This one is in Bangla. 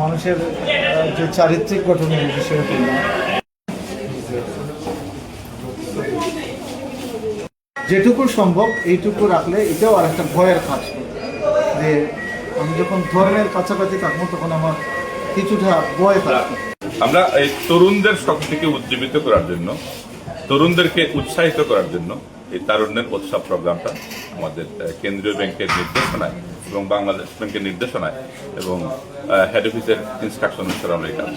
মানুষের যে চারিত্রিক গঠনের বিষয়ে বললাম যেটুকু সম্ভব এইটুকু রাখলে এটাও আর একটা ভয়ের কাজ। যে আমি যখন ধর্মের কাছাকাছি থাকব, তখন আমার কিছুটা ভয় থাকবে। আমরা এই তরুণদের শক্তিকে উজ্জীবিত করার জন্য, তরুণদেরকে উৎসাহিত করার জন্য এই তারুণ্যের উৎসব প্রোগ্রামটা আমাদের কেন্দ্রীয় ব্যাংকের নির্দেশনায় এবং বাংলাদেশ ব্যাংকের নির্দেশনায় এবং হেড অফিসের ইনস্ট্রাকশন অনুসারে আমরা এই কাজ